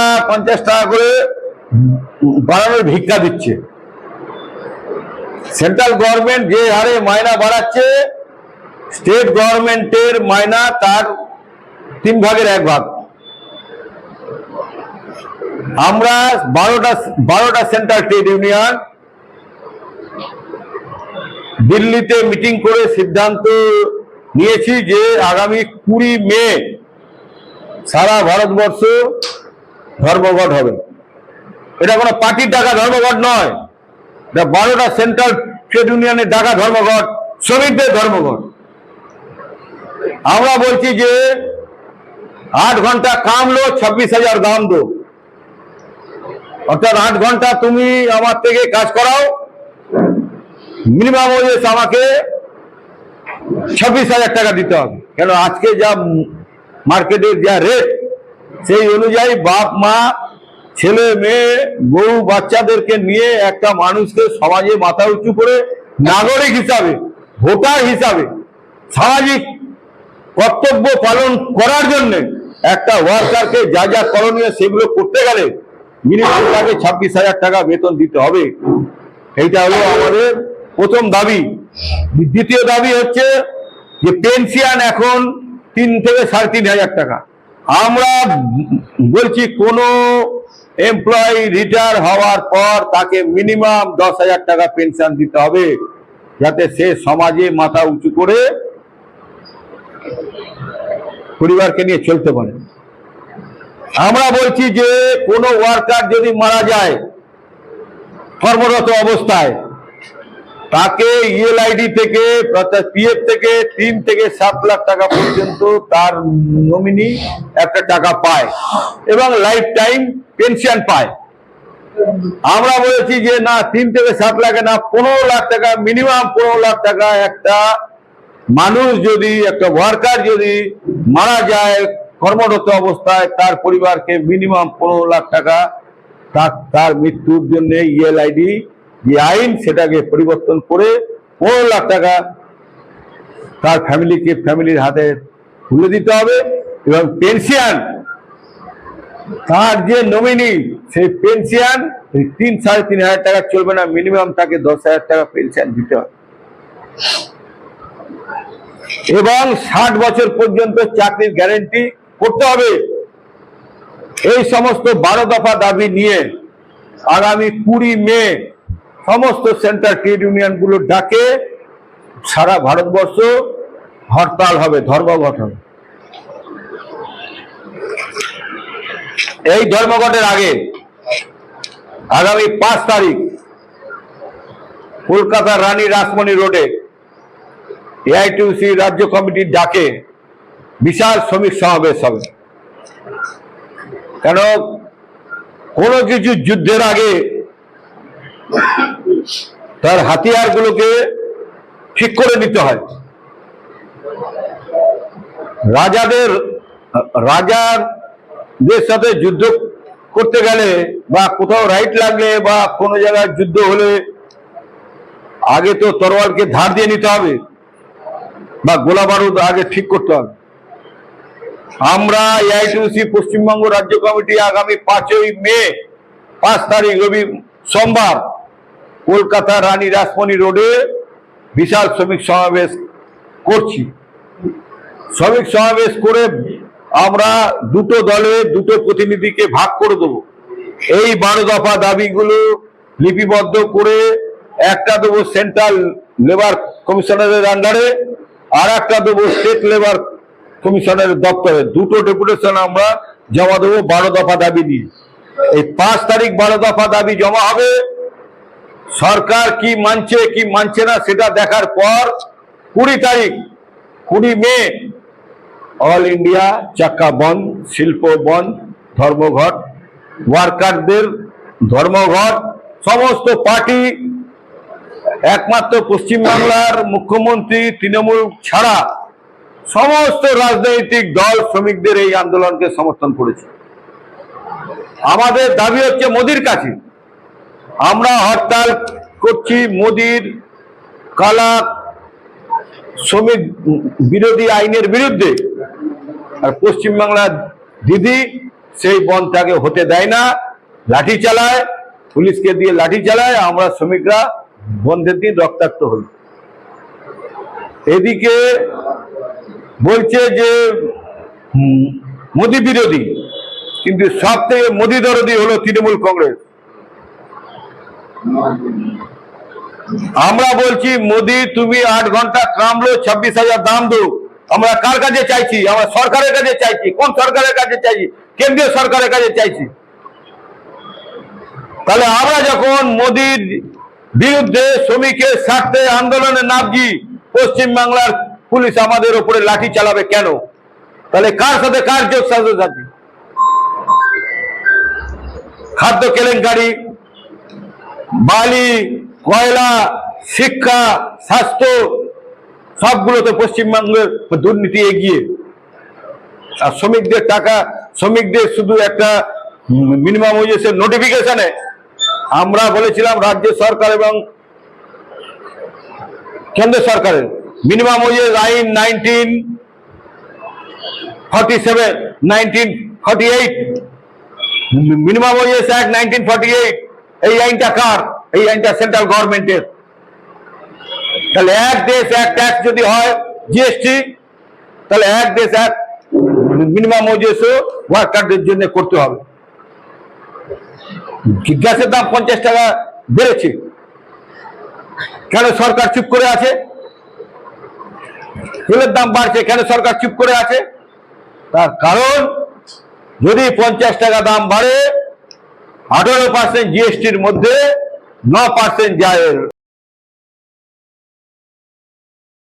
টাকা পঞ্চাশ টাকা করে বাড়ানোর ভিক্ষা দিচ্ছে। সেন্ট্রাল গভর্নমেন্ট যে হারে মায়না বাড়াচ্ছে, স্টেট গভর্নমেন্টের মায়না তার তিন ভাগের এক ভাগ। আমরা বারোটা বারোটা সেন্ট্রাল ট্রেড ইউনিয়ন দিল্লিতে মিটিং করে সিদ্ধান্ত নিয়েছি যে আগামী কুড়ি মে সারা ভারতবর্ষ ধর্মঘট হবে। এটা কোনো পার্টির ডাকা ধর্মঘট নয়। বারোটা সেন্ট্রাল ট্রেড ইউনিয়নের ডাকা ধর্মঘট, শ্রমিকদের ধর্মঘট। আমরা বলছি যে আট ঘণ্টা কামলো ছাব্বিশ হাজার দাম দো। অর্থাৎ আট ঘণ্টা তুমি আমার থেকে কাজ করাও। মিনিমাম ওয়েজ আমাকে ছাব্বিশ হাজার টাকা দিতে হবে। কেন আজকে যা মার্কেটের যা রেট সেই অনুযায়ী বাপ, মা, ছেলে, মেয়ে, বউ, বাচ্চাদেরকে নিয়ে একটা মানুষকে সমাজে মাথা উঁচু করে নাগরিক হিসাবে, ভোটার হিসাবে সামাজিক কর্তব্য পালন করার জন্য একটা ওয়ার্কারকে যা যা করণীয় সেগুলো করতে গেলে মিনিমাম তাকে ছাব্বিশ হাজার টাকা বেতন দিতে হবে। এইটা হলো আমাদের প্রথম দাবি। দ্বিতীয় দাবি হচ্ছে যে পেনশন এখন তিন থেকে সাড়ে তিন হাজার টাকা। আমরা বলছি কোনো এমপ্লয়ি রিটায়ার হওয়ার পর তাকে মিনিমাম দশ হাজার টাকা পেনশন দিতে হবে, যাতে সে সমাজে মাথা উঁচু করে পরিবারকে নিয়ে চলতে পারে। আমরা বলছি যে কোনো ওয়ার্কার যদি মারা যায়, কর্মরত অবস্থায় তাকে ইএলআইডি থেকে, অর্থাৎ পিএফ থেকে তিন থেকে সাত লাখ টাকা পর্যন্ত তার নমিনি একটা টাকা পায় এবং লাইফ টাইম পেনশন পায়। আমরা বলেছি যে, না, তিন থেকে সাত লাখে না, পনেরো লাখ টাকা মিনিমাম পনেরো লাখ টাকা একটা মানুষ যদি, একটা ওয়ার্কার যদি মারা যায় কর্মরত অবস্থায়, তার পরিবারকে মিনিমাম পনেরো লাখ টাকা তার তার মৃত্যুর জন্য ইএলআইডি যে আইন সেটাকে পরিবর্তন করে পনেরো লাখ টাকা তার ফ্যামিলিকে ফ্যামিলির হাতে তুলে দিতে হবে এবং পেনশন, তার যে নমিনি সেই পেনশন তিন সাড়ে তিন হাজার টাকা চলবে না মিনিমাম তাকে দশ হাজার টাকা পেনশন দিতে হবে। এবং ষাট বছর পর্যন্ত চাকরির গ্যারেন্টি করতে হবে। এই সমস্ত বারো দফা দাবি নিয়ে আগামী কুড়ি মে সমস্ত সেন্ট্রাল ট্রেড ইউনিয়নগুলো ডাকে, সারা ভারতবর্ষ হরতাল হবে, ধর্মঘট হবে। এই ধর্মঘটের আগে আগামী পাঁচ তারিখ কলকাতার রানী রাসমণি রোডে এআইটিউসি রাজ্য কমিটির ডাকে, বিশাল শ্রমিক সমাবেশ হবে। কেন? কোনো কিছু যুদ্ধের আগে তার হাতিয়ারগুলোকে ঠিক করে নিতে হয়। রাজাদের রাজাদের সাথে যুদ্ধ করতে গেলে বা কোথাও রাইট লাগলে বা কোনো জায়গায় যুদ্ধ হলে আগে তো তরোয়ালকে ধার দিয়ে নিতে হবে বা গোলা বারুদ আগে ঠিক করতে হবে। আমরা এআইটিউসি পশ্চিমবঙ্গ রাজ্য কমিটি আগামী পাঁচই মে, পাঁচ তারিখ রবি সোমবার কলকাতা রানী রাসমণি রোডে বিশাল শ্রমিক সমাবেশ করছি। শ্রমিক সমাবেশ করে আমরা দুটো দলে দুটো প্রতিনিধিকে ভাগ করে দেবো। এই বারো দফা দাবিগুলো লিপিবদ্ধ করে একটা দেবো সেন্ট্রাল লেবার কমিশনারের আন্ডারে, আর একটা দেবো স্টেট লেবার কমিশনের দপ্তরে। দুটো ডেপুটেশন আমরা জমা দেবো বারো দফা দাবি নিয়ে। এই পাঁচ তারিখ বারো দফা দাবি জমা হবে। সরকার কি মানছে কি মানছে না, সেটা দেখার পর কুড়ি তারিখ, কুড়ি মে, অল ইন্ডিয়া চাক্কা বন্ধ, শিল্প বন্ধ, ধর্মঘট, ওয়ার্কারদের ধর্মঘট, সমস্ত পার্টি, একমাত্র পশ্চিমবাংলার মুখ্যমন্ত্রী তৃণমূল ছাড়া সমস্ত রাজনৈতিক দল, শ্রমিকদের এই আন্দোলনকে সমর্থন করেছে। আমাদের দাবি হচ্ছে মোদির কাছে। আমরা হরতাল করছি মোদির কালা শ্রমিক বিরোধী আইনের বিরুদ্ধে। আর পশ্চিমবাংলার দিদি সেই বনটাকে হতে দেয় না, লাঠি চালায়, পুলিশকে দিয়ে লাঠি চালায়, আমরা শ্রমিকরা বন্ধের দিন রক্তাক্ত হই। এদিকে বলছে যে মোদি বিরোধী, কিন্তু সব থেকে মোদি দরদি হলো তৃণমূল কংগ্রেস। আমরা বলছি, মোদি, তুমি আট ঘণ্টা কামলো, ছাব্বিশ হাজার দাম দো। আমরা কার কাছে চাইছি? আমরা সরকারের কাছে চাইছি। কোন সরকারের কাছে চাইছি? কেন্দ্রীয় সরকারের কাছে চাইছি। তাহলে আমরা যখন মোদির বিরুদ্ধে শ্রমিকের স্বার্থে আন্দোলনে নামছি পশ্চিম বাংলার পুলিশ আমাদের উপরে লাঠি চালাবে কেন? তাহলে কার সাথে কার যোগ আছে খাদ্য কেলেঙ্কারি বালি, কয়লা, শিক্ষা, স্বাস্থ্য, সবগুলোতে পশ্চিমবঙ্গের দুর্নীতি এগিয়ে। আর শ্রমিকদের টাকা, শ্রমিকদের শুধু একটা মিনিমাম ওয়েজেসের নোটিফিকেশনে আমরা বলেছিলাম রাজ্য সরকার এবং কেন্দ্র সরকারের। মিনিমাম ওয়েজেস আইন nineteen forty seven nineteen forty eight minimum wages act nineteen forty eight এই আইনটা কার? এই আইনটা সেন্ট্রাল গভর্নমেন্টের। তাহলে এক দেশ, এক ট্যাক্স যদি হয় জিএসটি তাহলে এক দেশ, এক মিনিমাম ওয়েজেসও ওয়ার্কারদের জন্য করতে হবে। গ্যাসের দাম পঞ্চাশ টাকা বেড়েছে। কেন সরকার চুপ করে আছে? তেলের দাম বাড়ছে, কেন সরকার চুপ করে আছে? তার কারণ, যদি পঞ্চাশ টাকা দাম বাড়ে আঠারো পার্সেন্ট জিএসটির মধ্যে ন পার্সেন্ট যায়